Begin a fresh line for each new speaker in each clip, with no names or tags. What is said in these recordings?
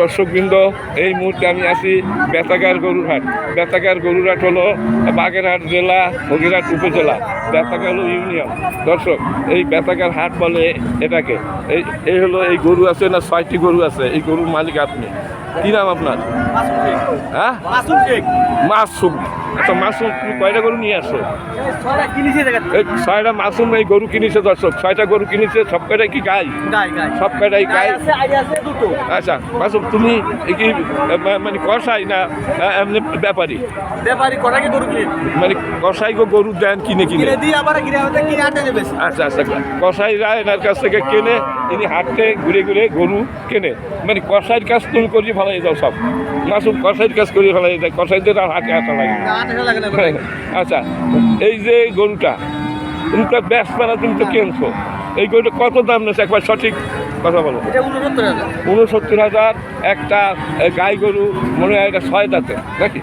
দর্শকবৃন্দ এই মুহূর্তে আমি আছি বেতাগার গরুরহাট। বেতাগার গরুরহাট হলো বাগেরহাট জেলা হগিরহাট উপজেলা বেতাগার ইউনিয়ন। দর্শক এই বেতাগার হাট বলে এটাকে। এই এই হলো এই গরু আছে না ছয়টি গরু আছে? এই গরুর মালিক আপনি। কি নাম আপনার? হ্যাঁ? মাসুম। আচ্ছা মাসুম তুমি কয়টা গরু নিয়ে আসো? ছয়টা মাসুম এই গরু কিনেছে দর্শক। ছয়টা গরু কিনেছে সব কয়টাই কি গাই? সব কয়টাই গাই? আচ্ছা মাসুম তুমি কি মানে কষাই না এমনি ব্যাপারী? মানে কষাই গো গরু দেন কিনে কিনে। আচ্ছা আচ্ছা কষাইরা এনার কাছ থেকে কেনে ইনি হাটে ঘুরে ঘুরে গরু কেনে। মানে কষাইয়ের কাজ তুমি করিয়ে ফেলাই দাও সব। মাসুম কষাইয়ের কাজ করিয়ে ফেলাই দেয় কষাইদের আর হাটে হাঁটা লাগে না। আচ্ছা এই যে গরুটা তুমি তো না তুমি তো কিনছো এই গরুটা কত দাম নেছে? একবার সঠিক কথা বলো।
উনসত্তর হাজার।
একটা গাই গরু মনে হয় এটা ছয় দাঁতের নাকি?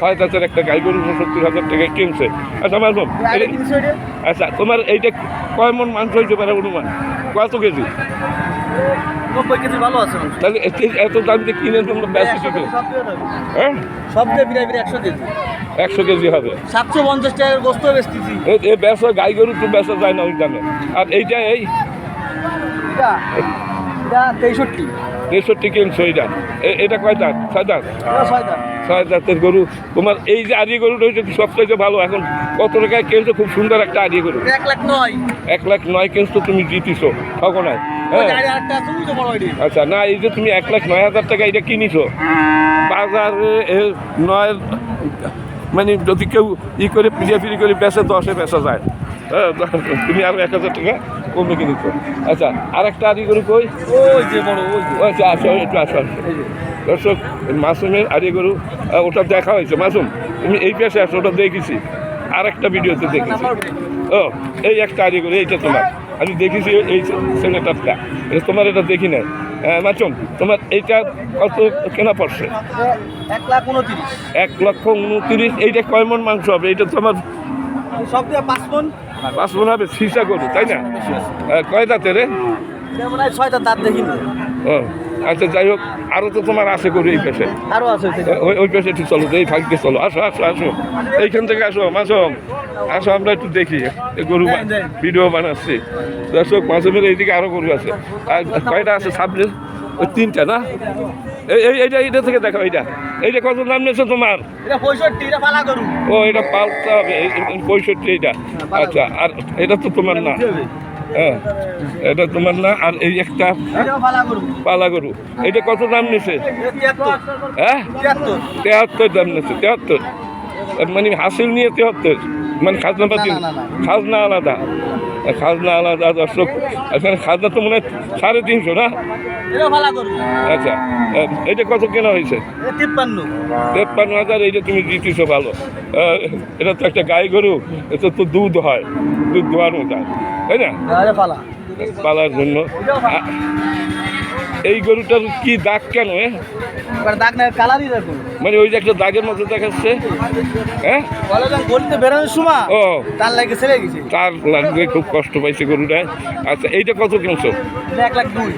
ছয় দাঁতের একটা গাই গরু উনসত্তর হাজার টাকা কিনছে। আচ্ছা মাসুম আচ্ছা তোমার এইটা কয় মন মাংস হইতে পারে অনুমান? কত কেজি। তাহলে এত- দাম দিয়ে কিনে তোমরা ব্যস্ত। হ্যাঁ?
সব দিয়ে বিরাই একশো কেজি।
একশো কেজি হবে।
সাতশো পঞ্চাশ টাকার গোস্ত বেচতেছি।
এই- ব্যবসা গাই গরু তো ব্যবসা যায় না ওই দামে আর এইটা এই?
তেষট্টি।
তেষট্টি কিনছো এইটা। এটা কয় দাঁত? ছয় দাঁত?
ছয়
দাঁতের গরু। তোমার এই যে আড়ি গরুটা হচ্ছে সবথেকে ভালো। এখন কত টাকায় কিনছো? খুব সুন্দর একটা আড়ি গরু।
এক লাখ নয়।
এক লাখ নয় কিনছো তুমি জিতিছো। ঠকনায় হ্যাঁ। আচ্ছা না এই যে তুমি এক লাখ নয় হাজার টাকা এটা কিনিছো। বাজারে নয় মানে যদি কেউ ই করে ফিরি করে বেচে দশে বেচা যায়। হ্যাঁ, তুমি আরও এক হাজার টাকা কমে কিনেছো আচ্ছা আর একটা আদি গরু কই?
ওই যে বড় ওই যে।
আচ্ছা আসো একটু আসো আসো। দর্শক মাসুমের আদি গরু ওটা দেখা হয়েছে। মাসুম তুমি এই পেশে আসো ওটা দেখেছি। আর একটা ভিডিওতে দেখেছি। ও এই একটা আদি গরু এইটা তোমার। আমি দেখেছি এই সেনেটারটা এটা তোমার এটা দেখি নাই। মাসুম তোমার এইটা কত কেনা পড়ছে?
এক লাখ উনত্রিশ।
এক লক্ষ উনত্রিশ এইটা কয় মন মাংস হবে? এইটা তোমার
সব পাঁচ মন।
পাঁচ মন হবে সিসা গরু তাই না? কয় দাঁতে রে?
ছয় ছয়টা দাঁত দেখিনি।
ও। আচ্ছা যাই হোক আরও তো তোমার আছে গরু এই পেশে।
আরও আছে
ওই ওই পাশে একটু চলো এই ভাগ্যে চলো। আসো আসো আসো। এইখান থেকে আসো মাসম আসো আমরা একটু দেখি। এই গরু ভিডিও বানাচ্ছি। দর্শক মাসমের এইদিকে আরও গরু আছে। আর কয়টা আছে? সামনে ওই তিনটা না? এই এই এইটা এইটা থেকে দেখো এইটা। এইটা কত দাম নিয়েছো তোমার?
এটা পঁয়ষট্টি এটা পালা করু
ও এটা পালতে হবে। পঁয়ষট্টি এইটা। আচ্ছা আর এটা তো তোমার না। হ্যাঁ এটা তোমার না আর এই একটা
পালা
গরু এটা কত দাম নিছে? হ্যাঁ? তেহাত্তর দাম নিছে তেহাত্তর। মানে হাসিল নিয়ে তেহাত্তর। মানে খাজনা পাতি। খাজনা আলাদা। খাজনা আলাদা দর্শক এখানে খাজনা তো মনে হয় সাড়ে তিনশো না? আচ্ছা এটা কত কেনা হয়েছে?
তেপ্পান্ন।
হাজার এইটা তুমি দিতেছো ভালো। এটা তো একটা গাই গরু এটা তো দুধ হয়। দুধ ধোয়ার মতো। তাই না? পালার জন্য। এই গরুটার কি দাগ কেন?
দাগ না কালারই দেখো।
মানে ওই যে একটা দাগের মতো দেখাচ্ছে হ্যাঁ
গলিতে বেরোনোর সময়
ও।
তার লাগে ছেড়ে গেছে।
তার লাগবে খুব কষ্ট পাইছে গরুটা। আচ্ছা এইটা কত কিনছো?
এক লাখ দুই।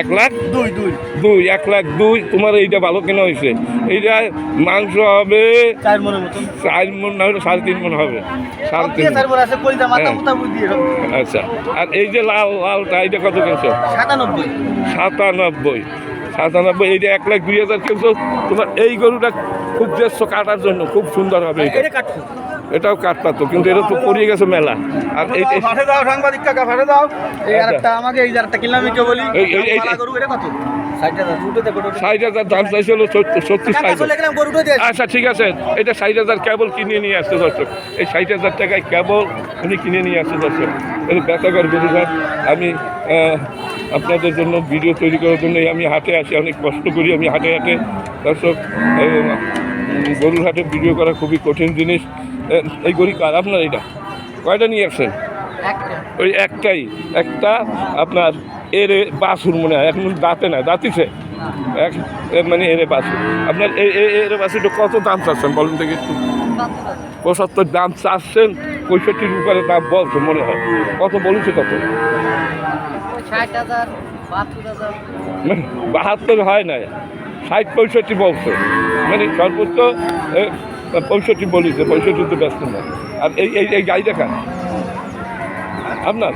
এক লাখ?
দুই দুই।
দুই এক লাখ দুই তোমার এইটা ভালো কেনা হয়েছে। এইটা মাংস হবে
চার মনের মতন
চার মন না হলে সাড়ে তিন মন হবে। সাড়ে তিন হ্যাঁ। আচ্ছা আর এই যে লাল লালটা এইটা কত কিনছো?
সাতানব্বই।
সাতানব্বই। সাতানব্বই এইটা এক লাখ দুই হাজার কিনছো? তোমার এই গরুটা খুব দেশ কাটার জন্য খুব সুন্দর হবে এটা এটাও কাটতা তো কিন্তু এটা তো পড়িয়ে গেছে মেলা। আর এই
ভাড়ে দাও সাংবাদিক কাকা ভাড়ে দাও। এই
আচ্ছা।
আরেকটা আমাকে এই যে আরেকটা কিনলাম কে বলি
এই- এই- এই-
গরু এটা কত? ষাট হাজার।
দাম চাইছিল সত্যি ষাট
চলে গেলাম গরুটা দিয়ে।
আচ্ছা ঠিক আছে। এটা ষাট হাজার কেবল কিনে নিয়ে আসতে দর্শক। এই ষাট হাজার টাকায় কেবল উনি কিনে নিয়ে আসতে দর্শক। এই বেতাগর গরুঘাট আমি আপনাদের জন্য ভিডিও তৈরি করার জন্য আমি হাটে আসি অনেক কষ্ট করি আমি হাটে হাটে। দর্শক গরুর হাটে ভিডিও করা খুবই কঠিন জিনিস। এই গরু কার? আপনার এটা? কয়টা নিয়ে আসছেন? ওই একটাই। একটা আপনার এরে বাছুর মনে হয়। এখন দাঁতে না দাঁতিছে। এক মানে এরে বাছুর। আপনার এরে বাছুরটা কত দাম চাচ্ছেন? বলেন দেখি একটু। পঁচাত্তর দাম চাচ্ছেন পঁয়ষট্টির উপরে দাম বলছে মনে হয়। কত বলেছে কত?
ষাট বাহাত্তর
হয় না ষাট পঁয়ষট্টি বলছে। মানে সর্বোচ্চ পঁয়ষট্টি বলিছে পঁয়ষট্টি তো ব্যস্ত না। আর এই এই এই গাড়িটা খান আপনার?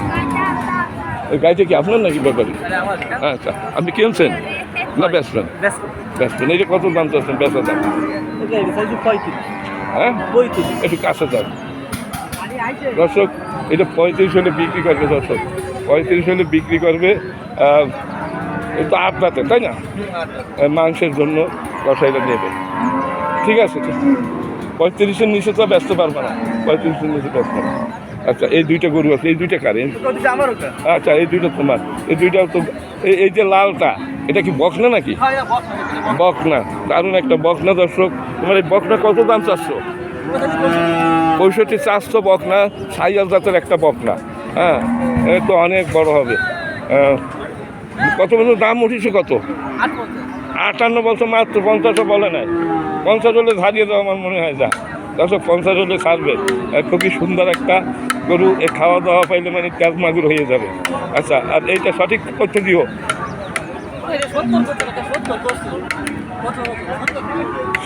ওই গাড়িটা কি আপনার নাকি ব্যাপারে? আচ্ছা আপনি কিনছেন? না বেচবেন বেচবেন এইটা কত দাম চাচ্ছেন? বেচা দাম। হ্যাঁ? একটু কাছে যান। দর্শক এটা পঁয়ত্রিশ হলে বিক্রি করবে দর্শক। পঁয়ত্রিশ হলে বিক্রি করবে এটা আট তাই না? মাংসের জন্য কষাইটা নেবে। ঠিক আছে। পঁয়ত্রিশের নিচে তো ব্যস্ত পারবে না। পঁয়ত্রিশের নিচে ব্যস্ত না আচ্ছা এই দুইটা গরু আছে এই দুইটা কারেন্ট আচ্ছা এই দুইটা তোমার। এই দুইটা তো এই- যে লালটা এটা কি বকনা নাকি? বকনা। দারুণ একটা বকনা দর্শক। তোমার এই বকনা কত দাম চাচ্ছ? পঁয়ষট্টি চারশো বকনা সাইয়াল জাতের একটা বকনা। হ্যাঁ এ তো অনেক বড় হবে। কত পর্যন্ত দাম উঠেছে কত? আটান্ন বছর মাত্র পঞ্চাশও বলে নাই। পঞ্চাশ হলে ছাড়িয়ে দেওয়া আমার মনে হয় যা। দর্শক পঞ্চাশ হলে ছাড়বে খুবই সুন্দর একটা গরু এ খাওয়া দাওয়া পাইলে মানে তেজ মাগুর হয়ে যাবে। আচ্ছা আর এইটা সঠিক করতে দিও।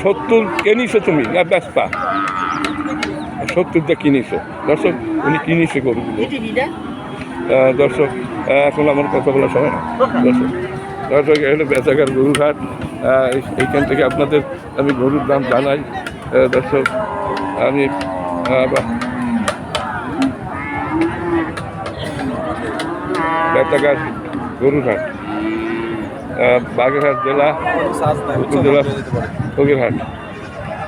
সত্তর কিনিছো তুমি? ব্যস্তা সত্তরটা কিনিছো। দর্শক উনি কিনিছে গরুগুলো। দর্শক এখন আমার কথা বলার সময় না। দর্শক দর্শক হাট আহ, এই- এইখান থেকে আপনাদের আমি গরুর দাম জানাই। দর্শক আমি আহ, বা- বেচাকার গরুর বাগেরহাট জেলা উপজেলা ফকিরহাট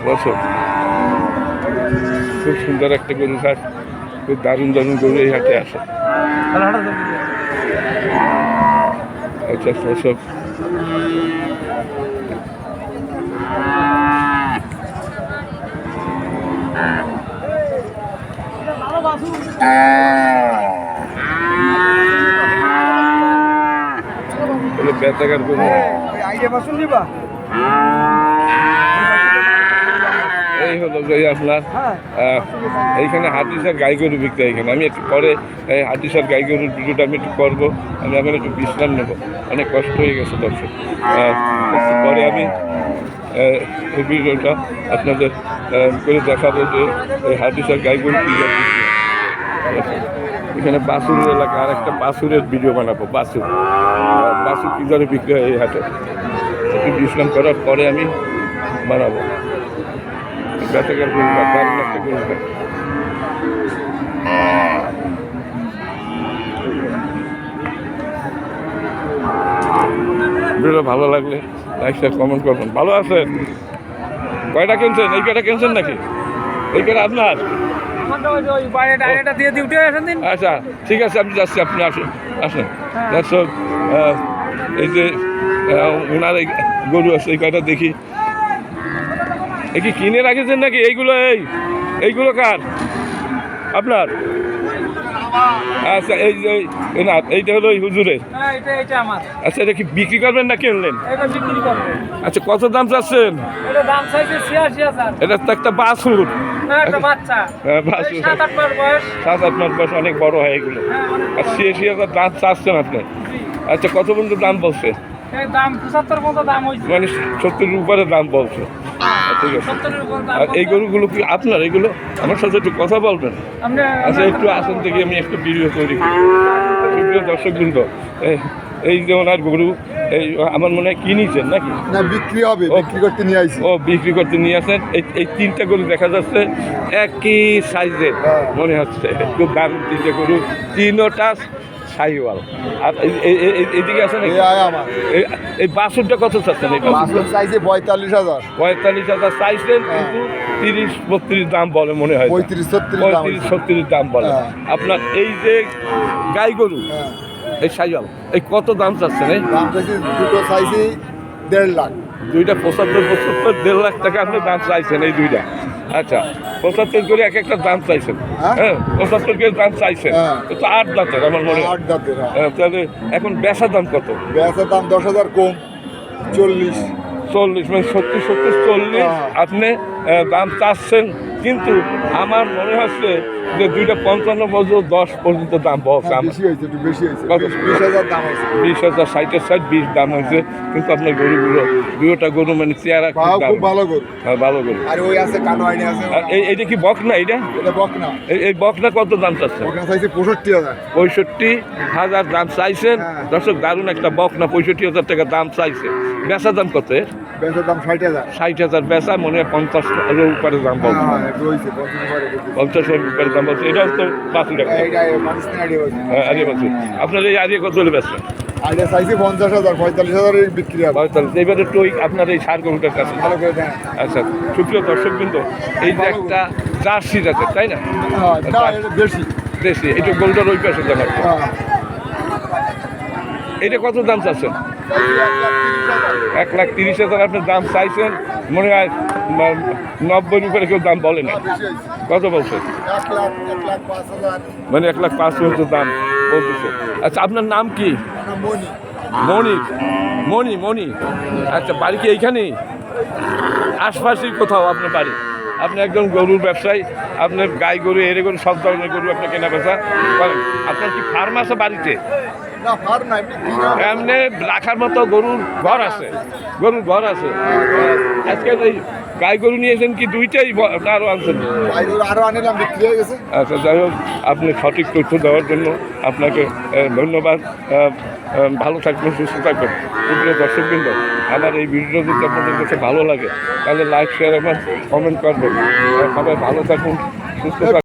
দর্শক খুব সুন্দর একটা গরুর হাট খুব দারুণ দারুণ গরু এই হাটে আসে। আচ্ছা দর্শক হলো বেতাকার গরু
আইডিয়া বাসন নিবা
এই হলো যে আপনার এইখানে হাতিসার গাই গরু বিক্রি এখানে। আমি একটু পরে এই হাতিসার গাই গরুর ভিডিওটা আমি একটু করব। আমি এখন একটু বিশ্রাম নেব। অনেক কষ্ট হয়ে গেছে দর্শক। পরে আমি এই ভিডিওটা আপনাদের করে দেখাবো যে এই হাতিসার গাই গরু কী এখানে বাসুরের এলাকা, আর একটা বাসুরের ভিডিও বানাবো, বাসুর। বাসুর কী দরে বিক্রি হয় এই হাটে? একটু বিশ্রাম করার পরে আমি বানাবো। বেচাকার গরু বা দারুণ একটা গরু হয়। ভিডিও ভালো লাগলে লাইক শেয়ার কমেন্ট করবেন। ভালো আছেন? কয়টা কিনছেন? এই কয়টা কিনছেন নাকি? এই কয়টা আপনার? আচ্ছা ঠিক আছে আমি যাচ্ছি আপনি আসুন আসুন। দর্শক এই যে ওনার এই গরু আছে এই কয়টা দেখি। এ কি কিনে রাখেছেন নাকি? এইগুলো এই এইগুলো কার? আপনার? আচ্ছা এই যে এই- না এইটা হলো ওই হুজুরের।
হ্যাঁ
আচ্ছা এটা কি বিক্রি করবেন না কিনলেন? আচ্ছা কত দাম চাচ্ছেন?
এটা
তো একটা বাছুর। হ্যাঁ, বাছুর।
সাত আট মাস বয়স।
অনেক বড় হয় এগুলো।
হ্যাঁ
আর ছিয়াশি হাজার দাম চাচ্ছেন আপনি? আচ্ছা কত পর্যন্ত দাম বলছে?
দাম পঁচাত্তর মতো দাম হয়েছে।
মানে সত্তরের উপরে দাম বলছে। ঠিক আছে।
দাম
আর এই গরুগুলো কি আপনার এগুলো? আমার সাথে একটু কথা বলবেন। আচ্ছা একটু আসেন থেকে আমি একটু ভিডিও তৈরি করি। দর্শক বৃন্দ এই- এই যে ওনার গরু এই আমার মনে হয় কিনেছেন নাকি?
না বিক্রি হবে
ও।
বিক্রি করতে নিয়ে আইছি।
ও বিক্রি করতে নিয়ে আসেন। এই এই তিনটা গরু দেখা যাচ্ছে একই সাইজের
হ্যাঁ।
মনে হচ্ছে। খুব দারুণ তিনটে গরু তিনোটা সাইওয়াল। আর এই- আছে নাকি?
এই আয় আমার।
এই- এই কত চাচ্ছেন এই?
মাসুর চাইছে পঁয়তাল্লিশ হাজার।
পঁয়তাল্লিশ হাজার চাইছেন কিন্তু তিরিশ বত্রিশ দাম বলে মনে হয়
পঁয়ত্রিশ ছত্রিশ
পঁয়ত্রিশ ছত্রিশ দাম বলে।
হ্যাঁ।
আপনার এই যে গাই গরু
হ্যাঁ।
এই সাইয়াল এই কত দাম চাচ্ছেন এই?
দাম চাইছে দুটো চাইছে দেড় লাখ।
দুইটা পঁচাত্তর পঁচাত্তর দেড় লাখ টাকা আপনি দাম চাইছেন এই দুইটা। আচ্ছা পঁচাত্তর করে এক একটা দাম চাইছেন
হ্যাঁ?
হ্যাঁ পঁচাত্তর করে দাম চাইছেন
হ্যাঁ।
তো আট দাঁতের আমার মনে
আট দাঁতের হ্যাঁ।
তাহলে এখন বেচা দাম কত
বেচার দাম দশ হাজার কম চল্লিশ
চল্লিশ মানে সত্তর সত্তর চল্লিশ। আপনি দাম চাচ্ছেন কিন্তু আমার মনে হচ্ছে যে দুইটা পঞ্চান্ন বছর দশ পর্যন্ত দাম বক্স
হ্যাঁ, বেশি হাজার দাম আছে
বিশ হাজার ষাটের ষাট বিশ দাম হয়েছে কিন্তু আপনার গরুগুলো দুইটা গরু মানে খুব দাম।
খুব ভালো গরু।
হ্যাঁ, ভালো গরু।
আর ওই আছে কানো আইনে আছে
এই এইটা কি বক না এটা
এটা বক না।
এই- বকনা কত দাম চাচ্ছে
পঁয়ষট্টি হাজার।
পঁয়ষট্টি হাজার দাম চাইছেন।
হ্যাঁ।
দর্শক দারুণ একটা বকনা পঁয়ষট্টি হাজার টাকা দাম চাইছে। বেচা দাম কত এর?
দাম ষাট হাজার।
ষাট হাজার বেচা মনে হয় পঞ্চাশ হাজার উপরে দাম
হ্যাঁ
বলছে
হ্যাঁ একটু পঞ্চাশ হাজার একটু।
উপরে দাম বলছে। এটাও তো টাকা
হয়েছে
হ্যাঁ আরে বলছে। আপনার এই আগে কত
চাইছে পঞ্চাশ হাজার পঁয়তাল্লিশ হাজার বিক্রি হবে।
এবারে আপনার এই সার গরুটার কাছে। আচ্ছা সুপ্রিয় দর্শক বিন্দু এই যে একটা জার্সি জাতের তাই না?
হ্যাঁ
দেশি। এটা গরুটার ওই পাশে জানা
হ্যাঁ।
এটা কত দাম চাচ্ছেন? এক লাখ তিরিশ হাজার। আপনার দাম চাইছেন মনে হয় নব্বই উপরে কেউ দাম বলে না। কত বলছে?
হাজার
মানে এক লাখ পাঁচ পর্যন্ত দাম বলতেছে। আচ্ছা আপনার নাম কি? মণি। মণি মণি। আচ্ছা বাড়ি কি এইখানেই? আশপাশেই কোথাও আপনার বাড়ি? আপনি একজন গরুর ব্যবসায়ী, আপনার গাই গরু এরে গরু সব ধরনের গরু আপনি কেনা বেচা করেন। আপনার কি ফার্ম আছে বাড়িতে?
এমনি
রাখার মতো গরুর ঘর আছে। গরুর ঘর আছে। আজকে গাই গরু নিয়েছেন কি দুইটাই আরও আনছেন?
আনিলাম বিক্রি হয়ে গেছে।
আচ্ছা যাই হোক আপনি সঠিক তথ্য দেওয়ার জন্য আপনাকে ধন্যবাদ। ভালো থাকবেন সুস্থ থাকবেন। প্রিয় দর্শকবৃন্দ আমার এই ভিডিও যদি আপনাদের কাছে ভালো লাগে তাহলে লাইক শেয়ার এবং কমেন্ট করবেন। সবাই ভালো থাকুন সুস্থ থাকুন।